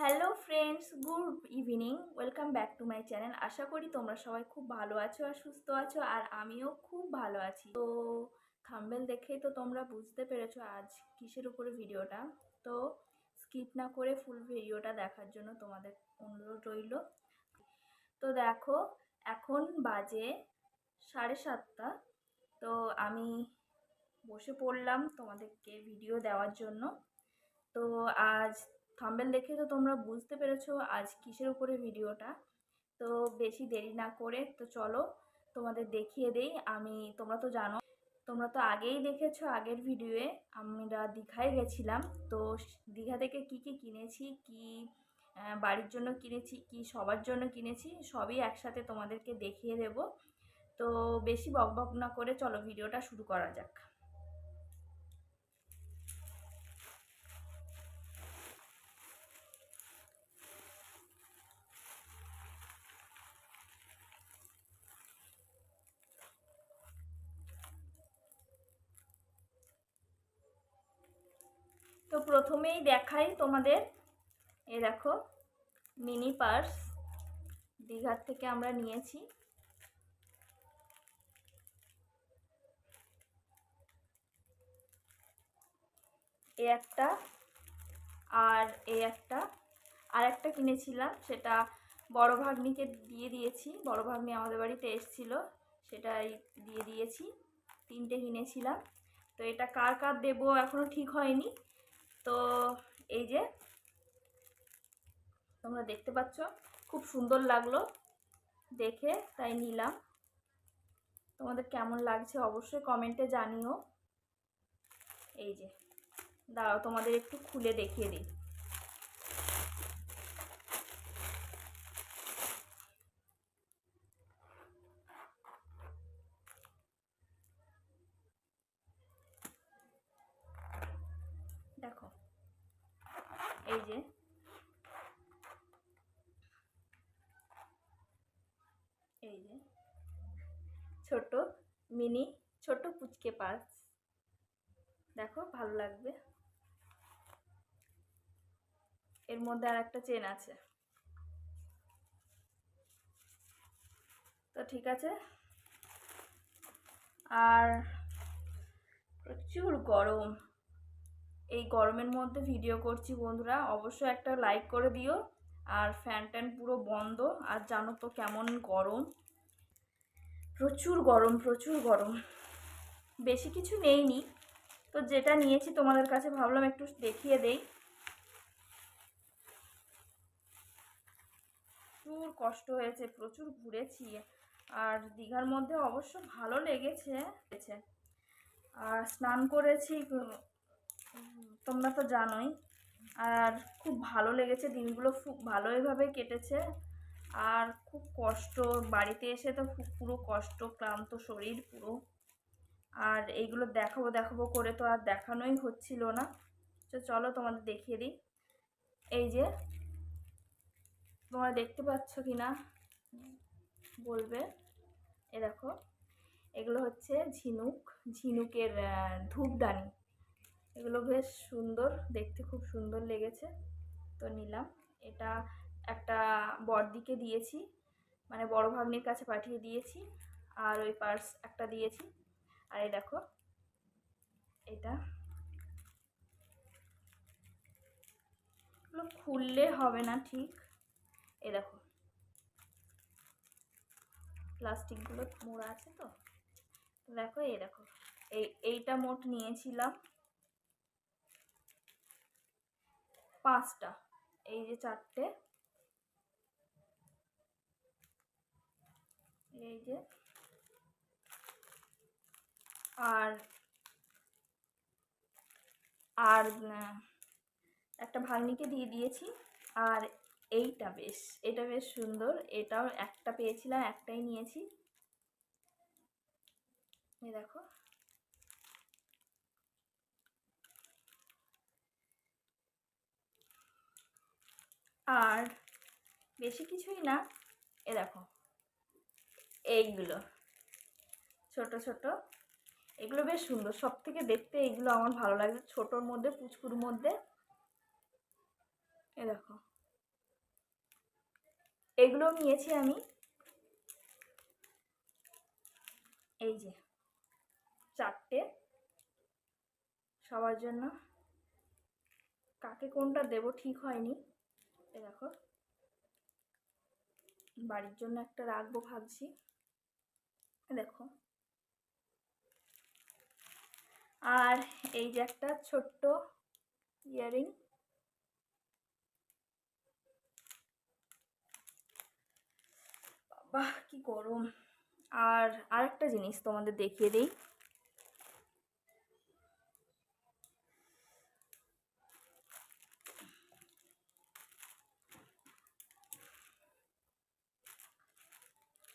Hello friends good evening welcome back to my channel আশা করি তোমরা সবাই খুব ভালো আছো আর সুস্থ আছো, আর আমিও খুব ভালো আছি। তো থাম্বেল দেখেই তো তোমরা বুঝতে পেরেছ আজ কিসের উপরে ভিডিওটা। তো স্কিপ না করে ফুল ভিডিওটা দেখার জন্য তোমাদের অনুরোধ রইল। তো দেখো, এখন বাজে সাড়ে সাতটা। তো আমি বসে পড়লাম তোমাদেরকে ভিডিও দেওয়ার জন্য। তো আজ থাম্বেল দেখে তো তোমরা বুঝতে পেরেছ আজ কিসের উপরে ভিডিওটা। তো বেশি দেরি না করে তো চলো তোমাদের দেখিয়ে দেই। আমি, তোমরা তো জানো, তোমরা তো আগেই দেখেছ আগের ভিডিওয়ে আমরা দীঘায় গেছিলাম। তো দীঘা থেকে কি কি কিনেছি, কি বাড়ির জন্য কিনেছি, কি সবার জন্য কিনেছি, সবই একসাথে তোমাদেরকে দেখিয়ে দেব। তো বেশি বকবক না করে চলো ভিডিওটা শুরু করা যাক। প্রথমেই দেখাই তোমাদের, এ দেখো মিনি পার্স দীঘার থেকে আমরা নিয়েছি। এ একটা আর এ একটা, আর একটা কিনেছিলাম, সেটা বড় ভাগ্নিকে দিয়ে দিয়েছি। বড় ভাগ্নি আমাদের বাড়িতে এসেছিল, সেটাই দিয়ে দিয়েছি। তিনটে কিনেছিলাম। তো এটা কার কার দেবো এখনও ঠিক হয়নি। তো এই যে তোমরা দেখতে পাচ্ছ, খুব সুন্দর লাগল দেখে, তাই নিলাম। তোমাদের কেমন লাগছে অবশ্যই কমেন্টে জানিও। এই যে, দাঁড়াও তোমাদের একটু খুলে দেখিয়ে দিই দেখো এই যে এই যে ছোট, মিনি, ছোট পুচকে পার্স দেখো, ভালো লাগবে। এর মধ্যে আর একটা চেন আছে। তো ঠিক আছে। আর প্রচুর গরম। এই গরমের মধ্যে ভিডিও করছি বন্ধুরা। অবশ্যই একটা লাইক করে দিও। আর ফ্যান ট্যান পুরো বন্ধ। আর জানো তো কেমন গরম। প্রচুর গরম প্রচুর গরম। বেশি কিছু নেইনি। তো যেটা নিয়েছি তোমাদের কাছে ভাবলাম একটু দেখিয়ে দেই। প্রচুর কষ্ট হয়েছে, প্রচুর ঘুরেছি। আর দীঘার মধ্যে অবশ্য ভালো লেগেছে। আর স্নান করেছি, তোমরা তো জানোই। আর খুব ভালো লেগেছে, দিনগুলো খুব ভালোইভাবে কেটেছে। আর খুব কষ্ট, বাড়িতে এসে তো খুব পুরো কষ্ট, ক্লান্ত শরীর পুরো। আর এইগুলো দেখাবো দেখাবো করে তো আর দেখানোই হচ্ছিল না। তো চলো তোমাদের দেখিয়ে দিই। এই যে, তোমরা দেখতে পাচ্ছ কি না? বলবে। এ দেখো, এগুলো হচ্ছে ঝিনুক, ঝিনুকের ধূপদানি। এগুলো বেশ সুন্দর, দেখতে খুব সুন্দর লেগেছে। তো নিলাম। এটা একটা বড়দিকে দিয়েছি মানে বড় ভাগ্নির কাছে পাঠিয়ে দিয়েছি, আর ওই পার্স একটা দিয়েছি। আর এই দেখো, এটা খুললে হবে না ঠিক। এ দেখো, প্লাস্টিকগুলো মোড়া আছে তো দেখো, এই দেখো, এই, এইটা মোট নিয়েছিলাম পাঁচটা, এই যে চারটে। এই যে। আর আর একটা ভাগ্নিকে দিয়ে দিয়েছি। আর এইটা বেশ, এটা বেশ সুন্দর। এটাও একটা পেয়েছিলাম, একটাই নিয়েছি। এই দেখো। আর বেশি কিছুই না। এ দেখো। এইগুলো। ছোট ছোট। এগুলো বেশ সুন্দর। সব থেকে দেখতে এইগুলো আমার ভালো লাগে। ছোটোর মধ্যে, পুচকুর মধ্যে। এ দেখো। এগুলো নিয়েছি আমি। এই যে, চারটে। সবার জন্য। কাকে কোনটা দেব ঠিক হয়নি। এ দেখো। বাড়ির জন্য একটা রাখব ভাবছি। দেখো। আর এই যে একটা ছোট্ট ইয়ারিং। বাহ, কি গরম। আর আরেকটা জিনিস তোমাদের দেখিয়ে দিই।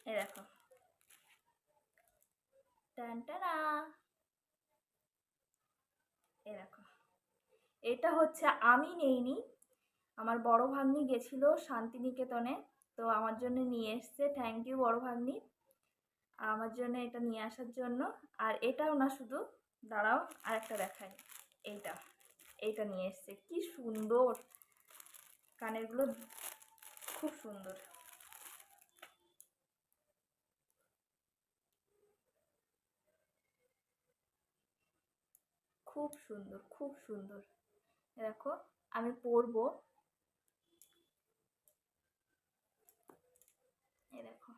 এ দেখো। টানটানা এ দেখো। এটা হচ্ছে আমি নেইনি, আমার বড় ভাগ্নি গেছিল শান্তিনিকেতনে, তো আমার জন্য নিয়ে এসছে। থ্যাংক ইউ বড় ভাগ্নি। আমার জন্য এটা নিয়ে আসার জন্য। আর এটাও না শুধু, দাঁড়াও আর একটা দেখাই। এইটা এইটা নিয়ে এসছে। কি সুন্দর! কানেরগুলো খুব সুন্দর। খুব সুন্দর খুব সুন্দর। দেখো আমি পরবো এই দেখো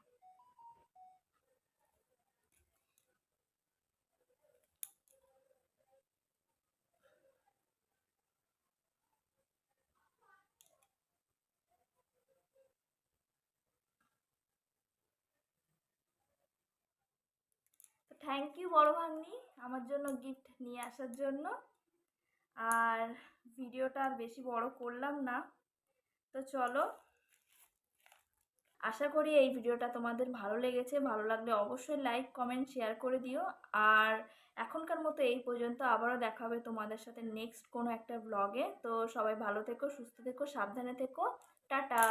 থ্যাংক ইউ বড় ভাগ্নি, আমার জন্য গিফট নিয়ে আসার জন্য। আর ভিডিওটা আর বেশি বড় করলাম না। তো চলো, আশা করি এই ভিডিওটা তোমাদের ভালো লেগেছে। ভালো লাগলে অবশ্যই লাইক কমেন্ট শেয়ার করে দিও। আর এখনকার মতো এই পর্যন্ত আবারও দেখা হবে তোমাদের সাথে নেক্সট কোনো একটা ব্লগে তো সবাই ভালো থেকো, সুস্থ থেকো, সাবধানে থেকো। টাটা!